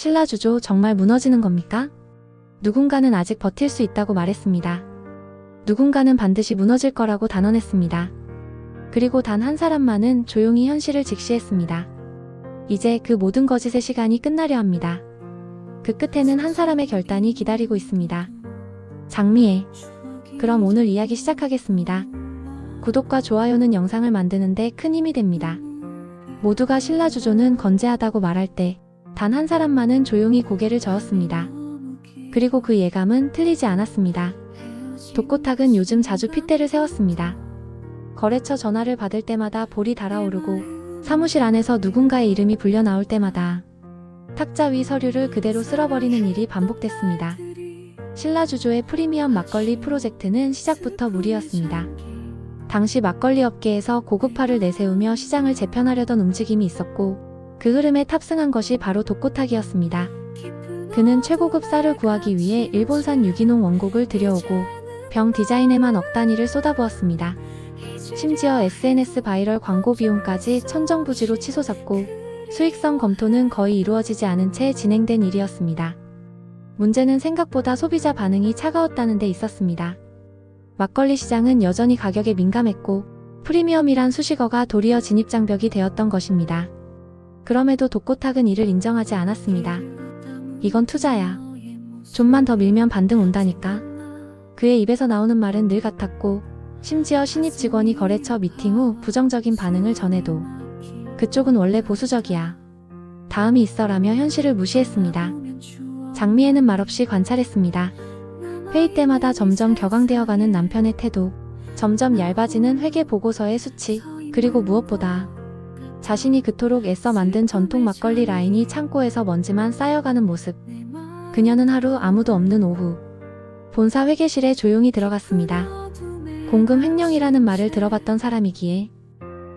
신라주조 정말 무너지는 겁니까? 누군가는 아직 버틸 수 있다고 말했습니다. 누군가는 반드시 무너질 거라고 단언했습니다. 그리고 단 한 사람만은 조용히 현실을 직시했습니다. 이제 그 모든 거짓의 시간이 끝나려 합니다. 그 끝에는 한 사람의 결단이 기다리고 있습니다. 장미애. 그럼 오늘 이야기 시작하겠습니다. 구독과 좋아요는 영상을 만드는데 큰 힘이 됩니다. 모두가 신라주조는 건재하다고 말할 때 단 한 사람만은 조용히 고개를 저었습니다. 그리고 그 예감은 틀리지 않았습니다. 독고탁은 요즘 자주 핏대를 세웠습니다. 거래처 전화를 받을 때마다 볼이 달아오르고 사무실 안에서 누군가의 이름이 불려 나올 때마다 탁자 위 서류를 그대로 쓸어버리는 일이 반복됐습니다. 신라주조의 프리미엄 막걸리 프로젝트는 시작부터 무리였습니다. 당시 막걸리 업계에서 고급화를 내세우며 시장을 재편하려던 움직임이 있었고 그 흐름에 탑승한 것이 바로 독고탁이었습니다. 그는 최고급 쌀을 구하기 위해 일본산 유기농 원곡을 들여오고 병 디자인에만 억 단위를 쏟아부었습니다. 심지어 SNS 바이럴 광고 비용까지 천정부지로 치솟았고 수익성 검토는 거의 이루어지지 않은 채 진행된 일이었습니다. 문제는 생각보다 소비자 반응이 차가웠다는 데 있었습니다. 막걸리 시장은 여전히 가격에 민감했고 프리미엄이란 수식어가 도리어 진입장벽이 되었던 것입니다. 그럼에도 독고탁은 이를 인정하지 않았습니다. 이건 투자야. 좀만 더 밀면 반등 온다니까. 그의 입에서 나오는 말은 늘 같았고 심지어 신입 직원이 거래처 미팅 후 부정적인 반응을 전해도 그쪽은 원래 보수적이야. 다음이 있어라며 현실을 무시했습니다. 장미애는 말없이 관찰했습니다. 회의 때마다 점점 격앙되어가는 남편의 태도, 점점 얇아지는 회계 보고서의 수치, 그리고 무엇보다 자신이 그토록 애써 만든 전통 막걸리 라인이 창고에서 먼지만 쌓여가는 모습. 그녀는 하루 아무도 없는 오후 본사 회계실에 조용히 들어갔습니다. 공금 횡령이라는 말을 들어봤던 사람이기에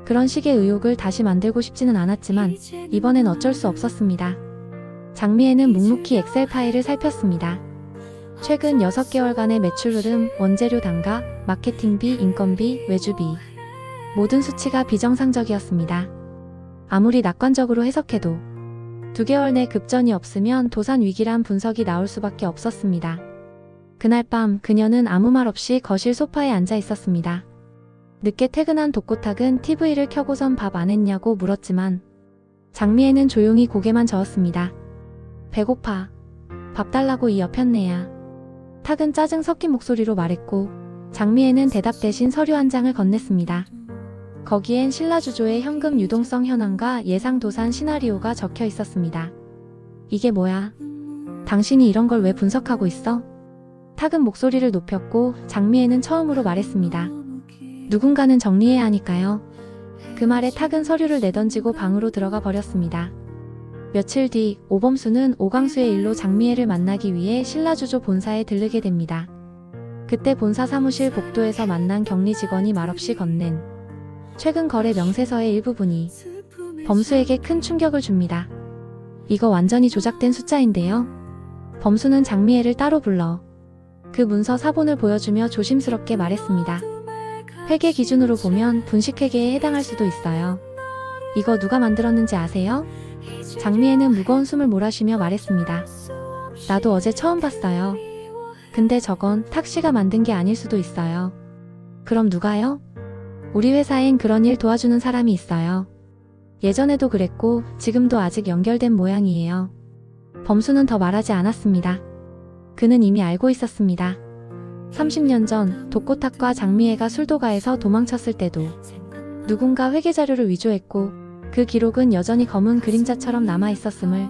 그런 식의 의혹을 다시 만들고 싶지는 않았지만 이번엔 어쩔 수 없었습니다. 장미애는 묵묵히 엑셀 파일을 살폈습니다. 최근 6개월간의 매출 흐름, 원재료 단가, 마케팅비, 인건비, 외주비. 모든 수치가 비정상적이었습니다. 아무리 낙관적으로 해석해도 두 개월 내 급전이 없으면 도산 위기란 분석이 나올 수밖에 없었습니다. 그날 밤 그녀는 아무 말 없이 거실 소파에 앉아 있었습니다. 늦게 퇴근한 독고탁은 TV를 켜고선 밥 안 했냐고 물었지만 장미애는 조용히 고개만 저었습니다. 배고파. 밥 달라고 이 여편네야. 탁은 짜증 섞인 목소리로 말했고 장미애는 대답 대신 서류 한 장을 건넸습니다. 거기엔 신라주조의 현금 유동성 현황과 예상 도산 시나리오가 적혀 있었습니다. 이게 뭐야? 당신이 이런 걸 왜 분석하고 있어? 탁은 목소리를 높였고 장미애는 처음으로 말했습니다. 누군가는 정리해야 하니까요. 그 말에 탁은 서류를 내던지고 방으로 들어가 버렸습니다. 며칠 뒤 오범수는 오강수의 일로 장미애를 만나기 위해 신라주조 본사에 들르게 됩니다. 그때 본사 사무실 복도에서 만난 격리 직원이 말없이 건넨 최근 거래 명세서의 일부분이 범수에게 큰 충격을 줍니다. 이거 완전히 조작된 숫자인데요. 범수는 장미애를 따로 불러 그 문서 사본을 보여주며 조심스럽게 말했습니다. 회계 기준으로 보면 분식회계에 해당할 수도 있어요. 이거 누가 만들었는지 아세요? 장미애는 무거운 숨을 몰아쉬며 말했습니다. 나도 어제 처음 봤어요. 근데 저건 탁 씨가 만든 게 아닐 수도 있어요. 그럼 누가요? 우리 회사엔 그런 일 도와주는 사람이 있어요. 예전에도 그랬고 지금도 아직 연결된 모양이에요. 범수는 더 말하지 않았습니다. 그는 이미 알고 있었습니다. 30년 전 독고탁과 장미애가 술도가에서 도망쳤을 때도 누군가 회계 자료를 위조했고 그 기록은 여전히 검은 그림자처럼 남아 있었음을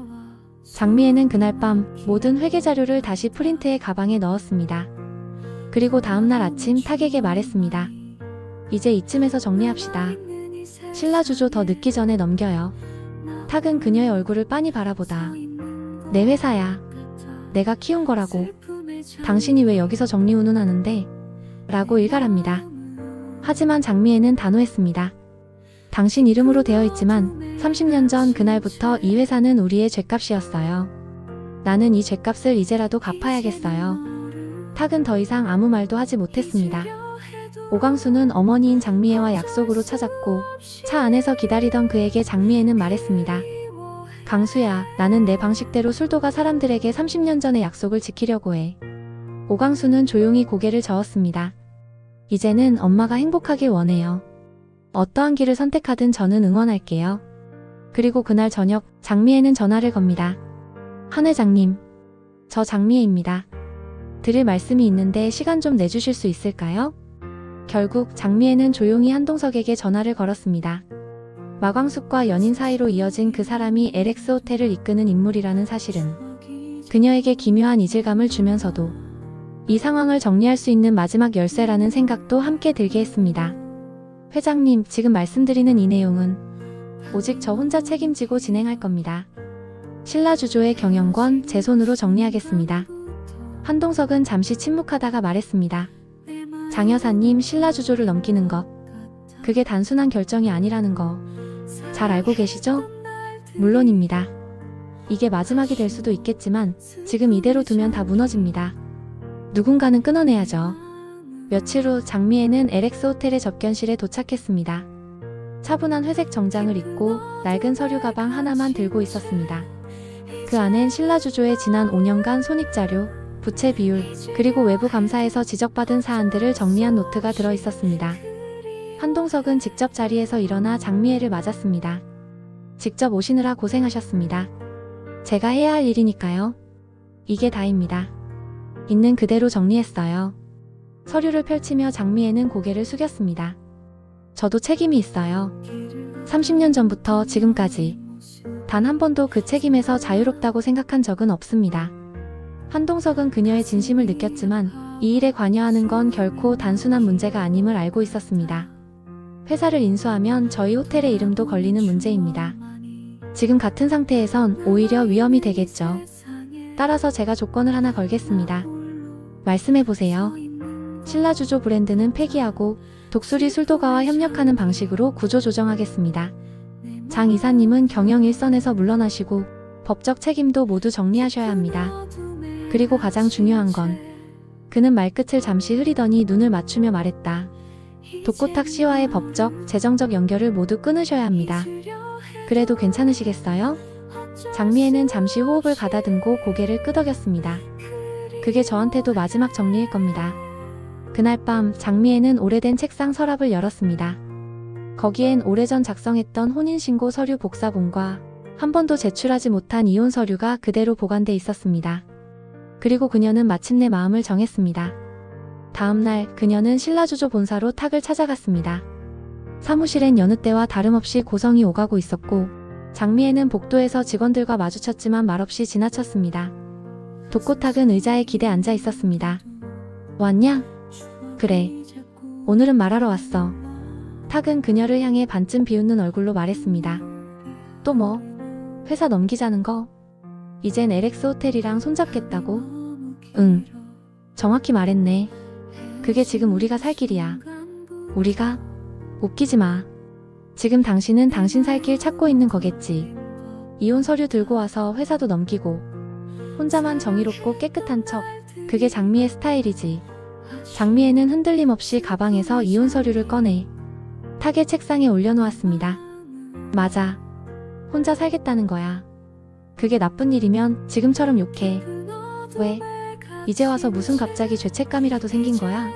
장미애는 그날 밤 모든 회계 자료를 다시 프린트해 가방에 넣었습니다. 그리고 다음날 아침 탁에게 말했습니다. 이제 이쯤에서 정리합시다. 신라주조 더 늦기 전에 넘겨요. 탁은 그녀의 얼굴을 빤히 바라보다 내 회사야. 내가 키운 거라고. 당신이 왜 여기서 정리운운하는데? 라고 일갈합니다. 하지만 장미애는 단호했습니다. 당신 이름으로 되어 있지만 30년 전 그날부터 이 회사는 우리의 죗값이었어요. 나는 이 죗값을 이제라도 갚아야겠어요. 탁은 더 이상 아무 말도 하지 못했습니다. 오강수는 어머니인 장미애와 약속으로 찾았고 차 안에서 기다리던 그에게 장미애는 말했습니다. 강수야, 나는 내 방식대로 술도가 사람들에게 30년 전의 약속을 지키려고 해. 오강수는 조용히 고개를 저었습니다. 이제는 엄마가 행복하길 원해요. 어떠한 길을 선택하든 저는 응원할게요. 그리고 그날 저녁 장미애는 전화를 겁니다. 한 회장님, 저 장미애입니다. 드릴 말씀이 있는데 시간 좀 내주실 수 있을까요? 결국 장미애는 조용히 한동석에게 전화를 걸었습니다. 마광숙과 연인 사이로 이어진 그 사람이 LX 호텔을 이끄는 인물이라는 사실은 그녀에게 기묘한 이질감을 주면서도 이 상황을 정리할 수 있는 마지막 열쇠라는 생각도 함께 들게 했습니다. 회장님, 지금 말씀드리는 이 내용은 오직 저 혼자 책임지고 진행할 겁니다. 신라주조의 경영권 제 손으로 정리하겠습니다. 한동석은 잠시 침묵하다가 말했습니다. 장 여사님 신라주조를 넘기는 것. 그게 단순한 결정이 아니라는 거. 잘 알고 계시죠? 물론입니다. 이게 마지막이 될 수도 있겠지만 지금 이대로 두면 다 무너집니다. 누군가는 끊어내야죠. 며칠 후 장미애는 LX 호텔의 접견실에 도착했습니다. 차분한 회색 정장을 입고 낡은 서류 가방 하나만 들고 있었습니다. 그 안엔 신라주조의 지난 5년간 손익자료, 부채 비율, 그리고 외부 감사에서 지적받은 사안들을 정리한 노트가 들어 있었습니다. 한동석은 직접 자리에서 일어나 장미애를 맞았습니다. 직접 오시느라 고생하셨습니다. 제가 해야 할 일이니까요. 이게 다입니다. 있는 그대로 정리했어요. 서류를 펼치며 장미애는 고개를 숙였습니다. 저도 책임이 있어요. 30년 전부터 지금까지 단 한 번도 그 책임에서 자유롭다고 생각한 적은 없습니다. 한동석은 그녀의 진심을 느꼈지만 이 일에 관여하는 건 결코 단순한 문제가 아님을 알고 있었습니다. 회사를 인수하면 저희 호텔의 이름도 걸리는 문제입니다. 지금 같은 상태에선 오히려 위험이 되겠죠. 따라서 제가 조건을 하나 걸겠습니다. 말씀해보세요. 신라주조 브랜드는 폐기하고 독수리 술도가와 협력하는 방식으로 구조 조정하겠습니다. 장 이사님은 경영 일선에서 물러나시고 법적 책임도 모두 정리하셔야 합니다. 그리고 가장 중요한 건 그는 말끝을 잠시 흐리더니 눈을 맞추며 말했다. 독고탁 씨와의 법적, 재정적 연결을 모두 끊으셔야 합니다. 그래도 괜찮으시겠어요? 장미애는 잠시 호흡을 가다듬고 고개를 끄덕였습니다. 그게 저한테도 마지막 정리일 겁니다. 그날 밤 장미애는 오래된 책상 서랍을 열었습니다. 거기엔 오래전 작성했던 혼인신고 서류 복사본과 한 번도 제출하지 못한 이혼 서류가 그대로 보관돼 있었습니다. 그리고 그녀는 마침내 마음을 정했습니다. 다음날 그녀는 신라주조 본사로 탁을 찾아갔습니다. 사무실엔 여느 때와 다름없이 고성이 오가고 있었고 장미애는 복도에서 직원들과 마주쳤지만 말없이 지나쳤습니다. 독고탁은 의자에 기대 앉아 있었습니다. 왔냐? 그래. 오늘은 말하러 왔어. 탁은 그녀를 향해 반쯤 비웃는 얼굴로 말했습니다. 또 뭐? 회사 넘기자는 거? 이젠 LX 호텔이랑 손잡겠다고? 응. 정확히 말했네. 그게 지금 우리가 살 길이야. 우리가? 웃기지 마. 지금 당신은 당신 살 길 찾고 있는 거겠지. 이혼 서류 들고 와서 회사도 넘기고 혼자만 정의롭고 깨끗한 척. 그게 장미의 스타일이지. 장미애는 흔들림 없이 가방에서 이혼 서류를 꺼내 탁의 책상에 올려놓았습니다. 맞아. 혼자 살겠다는 거야. 그게 나쁜 일이면 지금처럼 욕해. 왜? 이제 와서 무슨 갑자기 죄책감이라도 생긴 거야?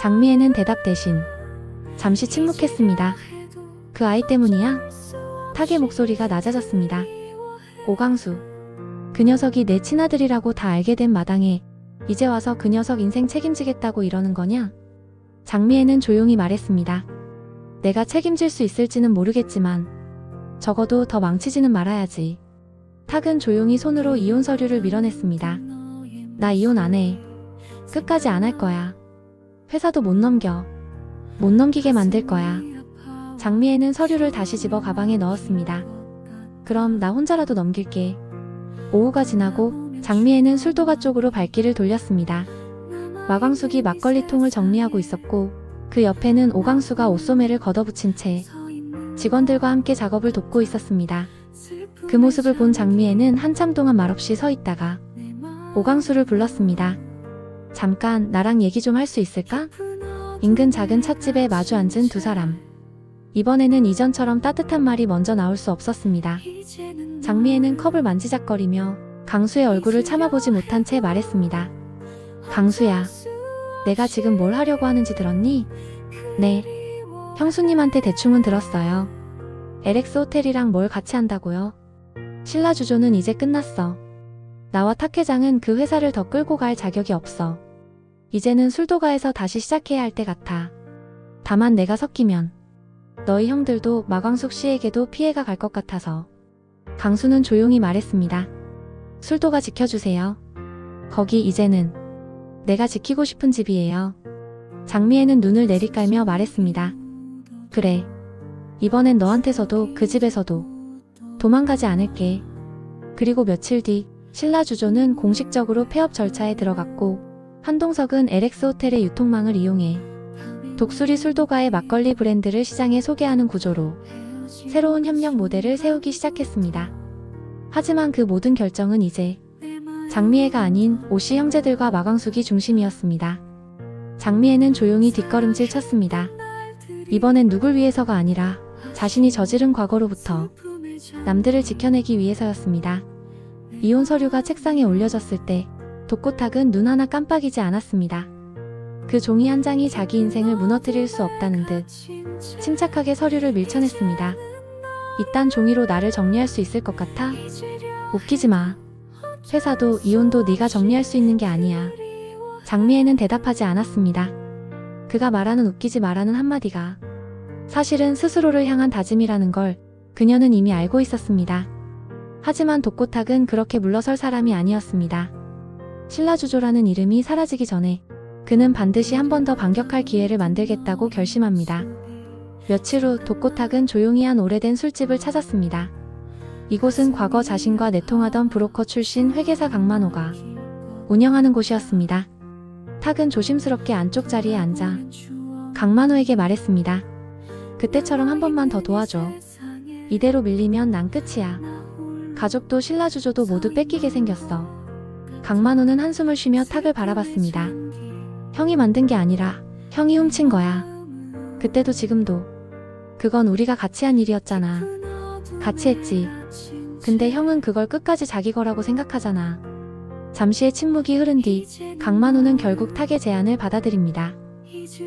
장미애는 대답 대신 잠시 침묵했습니다. 그 아이 때문이야? 탁의 목소리가 낮아졌습니다. 오강수. 그 녀석이 내 친아들이라고 다 알게 된 마당에 이제 와서 그 녀석 인생 책임지겠다고 이러는 거냐? 장미애는 조용히 말했습니다. 내가 책임질 수 있을지는 모르겠지만 적어도 더 망치지는 말아야지. 탁은 조용히 손으로 이혼 서류를 밀어냈습니다. 나 이혼 안 해. 끝까지 안 할 거야. 회사도 못 넘겨. 못 넘기게 만들 거야. 장미애는 서류를 다시 집어 가방에 넣었습니다. 그럼 나 혼자라도 넘길게. 오후가 지나고 장미애는 술도가 쪽으로 발길을 돌렸습니다. 마광숙이 막걸리 통을 정리하고 있었고 그 옆에는 오광수가 옷소매를 걷어붙인 채 직원들과 함께 작업을 돕고 있었습니다. 그 모습을 본 장미애는 한참 동안 말없이 서 있다가 오광수를 불렀습니다. 잠깐 나랑 얘기 좀 할 수 있을까? 인근 작은 찻집에 마주 앉은 두 사람. 이번에는 이전처럼 따뜻한 말이 먼저 나올 수 없었습니다. 장미애는 컵을 만지작거리며 강수의 얼굴을 참아보지 못한 채 말했습니다. 강수야, 내가 지금 뭘 하려고 하는지 들었니? 네. 형수님한테 대충은 들었어요. LX 호텔이랑 뭘 같이 한다고요? 신라 주조는 이제 끝났어. 나와 탁 회장은 그 회사를 더 끌고 갈 자격이 없어. 이제는 술도가에서 다시 시작해야 할 때 같아. 다만 내가 섞이면 너희 형들도 마광숙 씨에게도 피해가 갈 것 같아서. 강수는 조용히 말했습니다. 술도가 지켜주세요. 거기 이제는 내가 지키고 싶은 집이에요. 장미애는 눈을 내리깔며 말했습니다. 그래. 이번엔 너한테서도 그 집에서도 도망가지 않을게. 그리고 며칠 뒤 신라 주조는 공식적으로 폐업 절차에 들어갔고 한동석은 LX 호텔의 유통망을 이용해 독수리 술도가의 막걸리 브랜드를 시장에 소개하는 구조로 새로운 협력 모델을 세우기 시작했습니다. 하지만 그 모든 결정은 이제 장미애가 아닌 오씨 형제들과 마광숙이 중심이었습니다. 장미애는 조용히 뒷걸음질 쳤습니다. 이번엔 누굴 위해서가 아니라 자신이 저지른 과거로부터 남들을 지켜내기 위해서였습니다. 이혼 서류가 책상에 올려졌을 때 독고탁은 눈 하나 깜빡이지 않았습니다. 그 종이 한 장이 자기 인생을 무너뜨릴 수 없다는 듯 침착하게 서류를 밀쳐냈습니다. 이딴 종이로 나를 정리할 수 있을 것 같아? 웃기지 마. 회사도 이혼도 네가 정리할 수 있는 게 아니야. 장미애는 대답하지 않았습니다. 그가 말하는 웃기지 마라는 한마디가 사실은 스스로를 향한 다짐이라는 걸 그녀는 이미 알고 있었습니다. 하지만 독고탁은 그렇게 물러설 사람이 아니었습니다. 신라주조라는 이름이 사라지기 전에 그는 반드시 한 번 더 반격할 기회를 만들겠다고 결심합니다. 며칠 후 독고탁은 조용히 한 오래된 술집을 찾았습니다. 이곳은 과거 자신과 내통하던 브로커 출신 회계사 강만호가 운영하는 곳이었습니다. 탁은 조심스럽게 안쪽 자리에 앉아 강만호에게 말했습니다. 그때처럼 한 번만 더 도와줘. 이대로 밀리면 난 끝이야. 가족도 신라주조도 모두 뺏기게 생겼어. 강만호는 한숨을 쉬며 탁을 바라봤습니다. 형이 만든 게 아니라 형이 훔친 거야. 그때도 지금도. 그건 우리가 같이 한 일이었잖아. 같이 했지. 근데 형은 그걸 끝까지 자기 거라고 생각하잖아. 잠시의 침묵이 흐른 뒤 강만호는 결국 탁의 제안을 받아들입니다.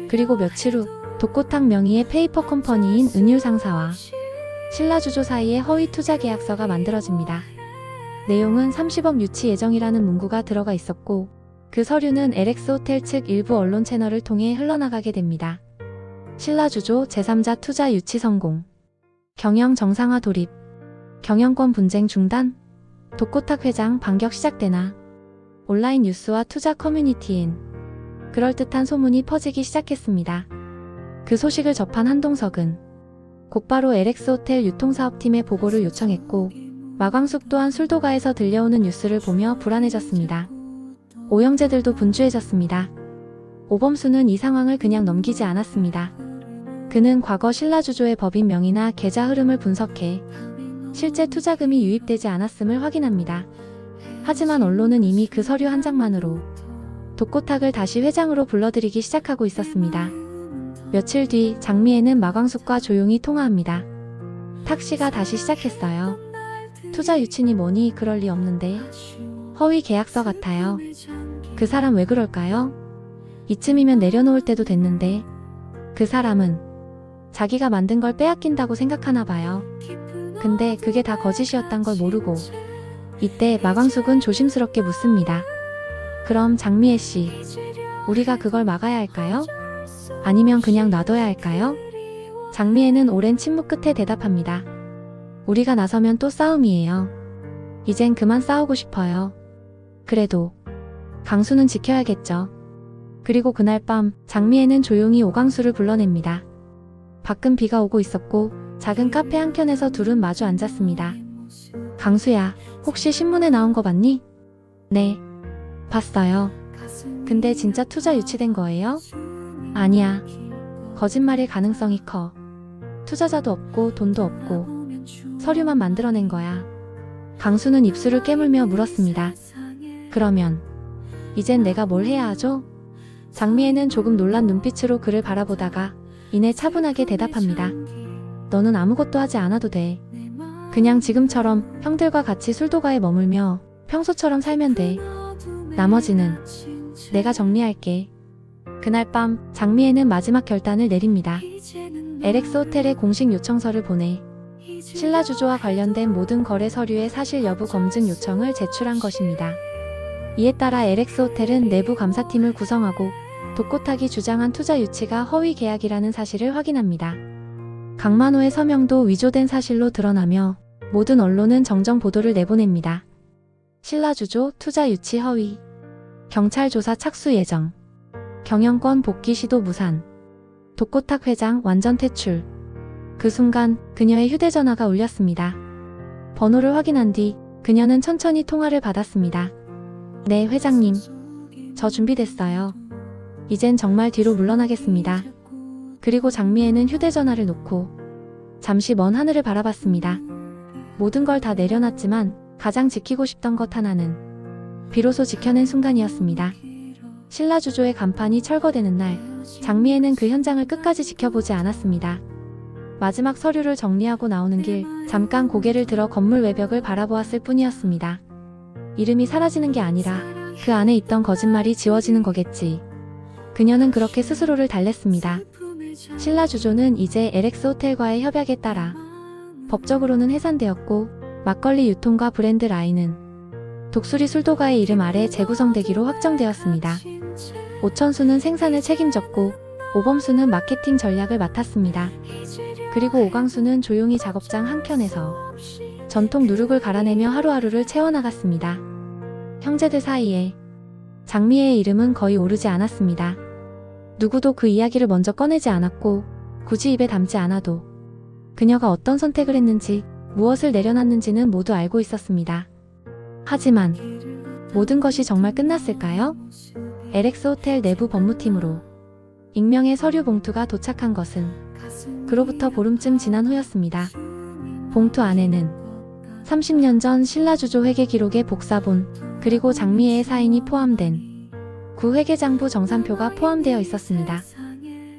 그리고 며칠 후 독고탁 명의의 페이퍼 컴퍼니인 은율 상사와 신라주조 사이에 허위 투자 계약서가 만들어집니다. 내용은 30억 유치 예정이라는 문구가 들어가 있었고 그 서류는 LX 호텔 측 일부 언론 채널을 통해 흘러나가게 됩니다. 신라주조 제3자 투자 유치 성공 경영 정상화 돌입 경영권 분쟁 중단 독고탁 회장 반격 시작되나 온라인 뉴스와 투자 커뮤니티엔 그럴듯한 소문이 퍼지기 시작했습니다. 그 소식을 접한 한동석은 곧바로 LX 호텔 유통사업팀에 보고를 요청했고 마광숙 또한 술도가에서 들려오는 뉴스를 보며 불안해졌습니다. 오형제들도 분주해졌습니다. 오범수는 이 상황을 그냥 넘기지 않았습니다. 그는 과거 신라주조의 법인 명의나 계좌 흐름을 분석해 실제 투자금이 유입되지 않았음을 확인합니다. 하지만 언론은 이미 그 서류 한 장만으로 독고탁을 다시 회장으로 불러들이기 시작하고 있었습니다. 며칠 뒤 장미애는 마광숙과 조용히 통화합니다. 탁씨가 다시 시작했어요. 투자 유친이 뭐니 그럴 리 없는데 허위 계약서 같아요. 그 사람 왜 그럴까요? 이쯤이면 내려놓을 때도 됐는데 그 사람은 자기가 만든 걸 빼앗긴다고 생각하나 봐요. 근데 그게 다 거짓이었단 걸 모르고 이때 마광숙은 조심스럽게 묻습니다. 그럼 장미애 씨, 우리가 그걸 막아야 할까요? 아니면 그냥 놔둬야 할까요? 장미애는 오랜 침묵 끝에 대답합니다. 우리가 나서면 또 싸움이에요. 이젠 그만 싸우고 싶어요. 그래도 강수는 지켜야겠죠. 그리고 그날 밤 장미애는 조용히 오강수를 불러냅니다. 밖은 비가 오고 있었고 작은 카페 한켠에서 둘은 마주 앉았습니다. 강수야, 혹시 신문에 나온 거 봤니? 네. 봤어요. 근데 진짜 투자 유치된 거예요? 아니야. 거짓말일 가능성이 커. 투자자도 없고 돈도 없고 서류만 만들어낸 거야. 강수는 입술을 깨물며 물었습니다. 그러면 이젠 내가 뭘 해야 하죠? 장미애는 조금 놀란 눈빛으로 그를 바라보다가 이내 차분하게 대답합니다. 너는 아무것도 하지 않아도 돼. 그냥 지금처럼 형들과 같이 술도가에 머물며 평소처럼 살면 돼. 나머지는 내가 정리할게. 그날 밤 장미애는 마지막 결단을 내립니다. LX 호텔에 공식 요청서를 보내 신라 주조와 관련된 모든 거래 서류의 사실 여부 검증 요청을 제출한 것입니다. 이에 따라 LX 호텔은 내부 감사팀을 구성하고 독고탁이 주장한 투자 유치가 허위 계약이라는 사실을 확인합니다. 강만호의 서명도 위조된 사실로 드러나며 모든 언론은 정정 보도를 내보냅니다. 신라 주조 투자 유치 허위 경찰 조사 착수 예정 경영권 복귀 시도 무산 독고탁 회장 완전 퇴출 그 순간 그녀의 휴대전화가 울렸습니다. 번호를 확인한 뒤 그녀는 천천히 통화를 받았습니다. 네, 회장님. 저 준비됐어요. 이젠 정말 뒤로 물러나겠습니다. 그리고 장미애는 휴대전화를 놓고 잠시 먼 하늘을 바라봤습니다. 모든 걸 다 내려놨지만 가장 지키고 싶던 것 하나는 비로소 지켜낸 순간이었습니다. 신라주조의 간판이 철거되는 날, 장미애는 그 현장을 끝까지 지켜보지 않았습니다. 마지막 서류를 정리하고 나오는 길, 잠깐 고개를 들어 건물 외벽을 바라보았을 뿐이었습니다. 이름이 사라지는 게 아니라 그 안에 있던 거짓말이 지워지는 거겠지. 그녀는 그렇게 스스로를 달랬습니다. 신라주조는 이제 LX 호텔과의 협약에 따라 법적으로는 해산되었고 막걸리 유통과 브랜드 라인은 독수리 술도가의 이름 아래 재구성되기로 확정되었습니다. 오천수는 생산을 책임졌고 오범수는 마케팅 전략을 맡았습니다. 그리고 오강수는 조용히 작업장 한켠에서 전통 누룩을 갈아내며 하루하루를 채워나갔습니다. 형제들 사이에 장미애의 이름은 거의 오르지 않았습니다. 누구도 그 이야기를 먼저 꺼내지 않았고 굳이 입에 담지 않아도 그녀가 어떤 선택을 했는지 무엇을 내려놨는지는 모두 알고 있었습니다. 하지만 모든 것이 정말 끝났을까요? LX 호텔 내부 법무팀으로 익명의 서류 봉투가 도착한 것은 그로부터 보름쯤 지난 후였습니다. 봉투 안에는 30년 전 신라주조 회계 기록의 복사본 그리고 장미애의 사인이 포함된 구 회계장부 정산표가 포함되어 있었습니다.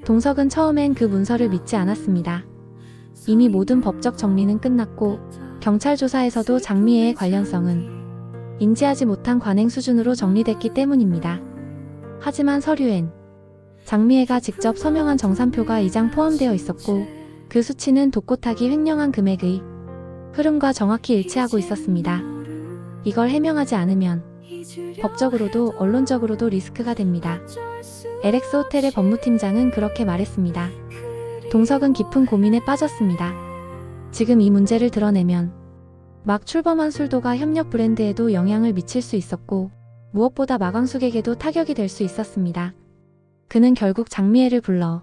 동석은 처음엔 그 문서를 믿지 않았습니다. 이미 모든 법적 정리는 끝났고 경찰 조사에서도 장미애의 관련성은 인지하지 못한 관행 수준으로 정리됐기 때문입니다. 하지만 서류엔 장미애가 직접 서명한 정산표가 2장 포함되어 있었고 그 수치는 독고타기 횡령한 금액의 흐름과 정확히 일치하고 있었습니다. 이걸 해명하지 않으면 법적으로도 언론적으로도 리스크가 됩니다. LX 호텔의 법무팀장은 그렇게 말했습니다. 동석은 깊은 고민에 빠졌습니다. 지금 이 문제를 드러내면 막 출범한 술도가 협력 브랜드에도 영향을 미칠 수 있었고 무엇보다 마광숙에게도 타격이 될 수 있었습니다. 그는 결국 장미애를 불러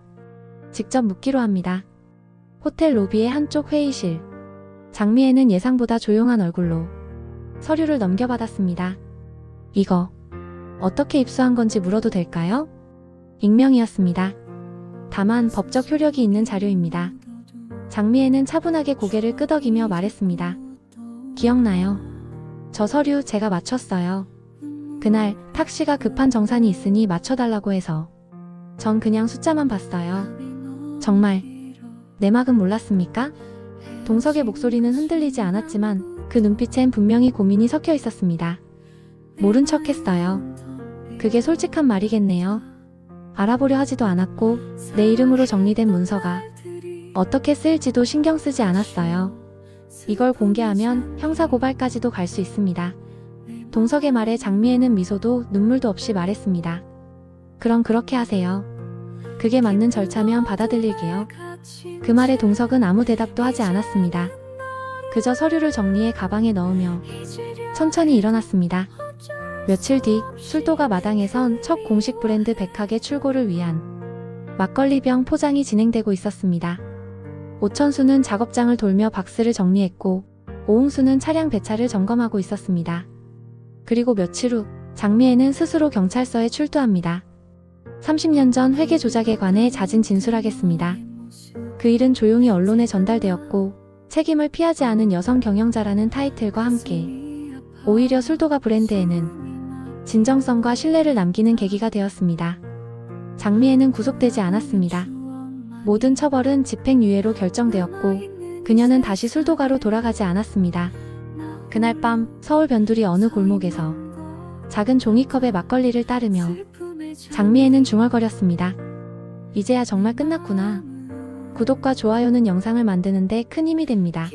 직접 묻기로 합니다. 호텔 로비의 한쪽 회의실. 장미애는 예상보다 조용한 얼굴로 서류를 넘겨받았습니다. 이거 어떻게 입수한 건지 물어도 될까요? 익명이었습니다. 다만 법적 효력이 있는 자료입니다. 장미애는 차분하게 고개를 끄덕이며 말했습니다. 기억나요. 저 서류 제가 맞췄어요. 그날 탁시가 급한 정산이 있으니 맞춰달라고 해서 전 그냥 숫자만 봤어요. 정말 내막은 몰랐습니까? 동석의 목소리는 흔들리지 않았지만 그 눈빛엔 분명히 고민이 섞여 있었습니다. 모른 척 했어요. 그게 솔직한 말이겠네요. 알아보려 하지도 않았고 내 이름으로 정리된 문서가 어떻게 쓰일지도 신경 쓰지 않았어요. 이걸 공개하면 형사고발까지도 갈 수 있습니다. 동석의 말에 장미애는 미소도 눈물도 없이 말했습니다. 그럼 그렇게 하세요. 그게 맞는 절차면 받아들일게요. 그 말에 동석은 아무 대답도 하지 않았습니다. 그저 서류를 정리해 가방에 넣으며 천천히 일어났습니다. 며칠 뒤 술도가 마당에선 첫 공식 브랜드 백학의 출고를 위한 막걸리병 포장이 진행되고 있었습니다. 오천수는 작업장을 돌며 박스를 정리했고 오홍수는 차량 배차를 점검하고 있었습니다. 그리고 며칠 후 장미애는 스스로 경찰서에 출두합니다. 30년 전 회계 조작에 관해 자진 진술하겠습니다. 그 일은 조용히 언론에 전달되었고 책임을 피하지 않은 여성 경영자라는 타이틀과 함께 오히려 술도가 브랜드에는 진정성과 신뢰를 남기는 계기가 되었습니다. 장미애는 구속되지 않았습니다. 모든 처벌은 집행유예로 결정되었고 그녀는 다시 술도가로 돌아가지 않았습니다. 그날 밤 서울 변두리 어느 골목에서 작은 종이컵에 막걸리를 따르며 장미애는 중얼거렸습니다. 이제야 정말 끝났구나. 구독과 좋아요는 영상을 만드는데 큰 힘이 됩니다.